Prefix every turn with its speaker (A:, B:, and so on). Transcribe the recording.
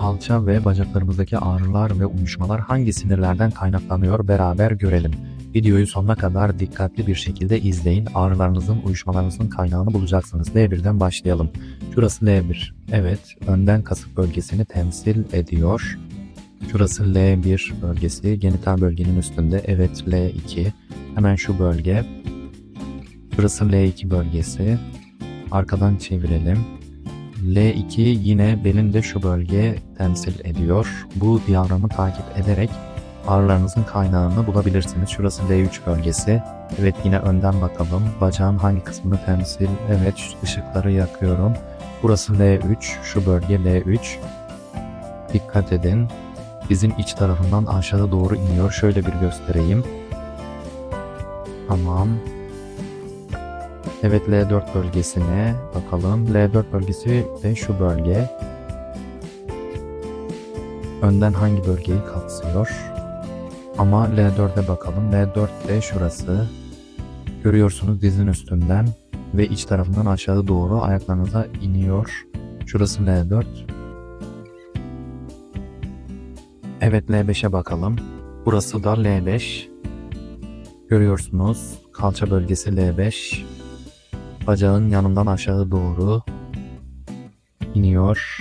A: kalça ve bacaklarımızdaki ağrılar ve uyuşmalar hangi sinirlerden kaynaklanıyor beraber görelim. Videoyu sonuna kadar dikkatli bir şekilde izleyin. Ağrılarınızın, uyuşmalarınızın kaynağını bulacaksınız. L1'den başlayalım. Şurası L1. Evet, önden kasık bölgesini temsil ediyor. Şurası L1 bölgesi, genital bölgenin üstünde. Evet, L2. Hemen şu bölge. Burası L2 bölgesi. Arkadan çevirelim. L2 yine belinde şu bölge temsil ediyor. Bu diyagramı takip ederek ağrılarınızın kaynağını bulabilirsiniz. Şurası L3 bölgesi. Evet yine önden bakalım. Bacağın hangi kısmını temsil? Evet ışıkları yakıyorum. Burası L3. Şu bölge L3. Dikkat edin. Dizin iç tarafından aşağı doğru iniyor. Şöyle bir göstereyim. Tamam. Evet L4 bölgesine bakalım. L4 bölgesi de şu bölge. Önden hangi bölgeyi kapsıyor? Ama L4'e bakalım. L4 de şurası. Görüyorsunuz dizin üstünden ve iç tarafından aşağı doğru ayaklarınıza iniyor. Şurası L4. Evet L5'e bakalım. Burası da L5. Görüyorsunuz kalça bölgesi L5. Bacağın yanından aşağı doğru iniyor.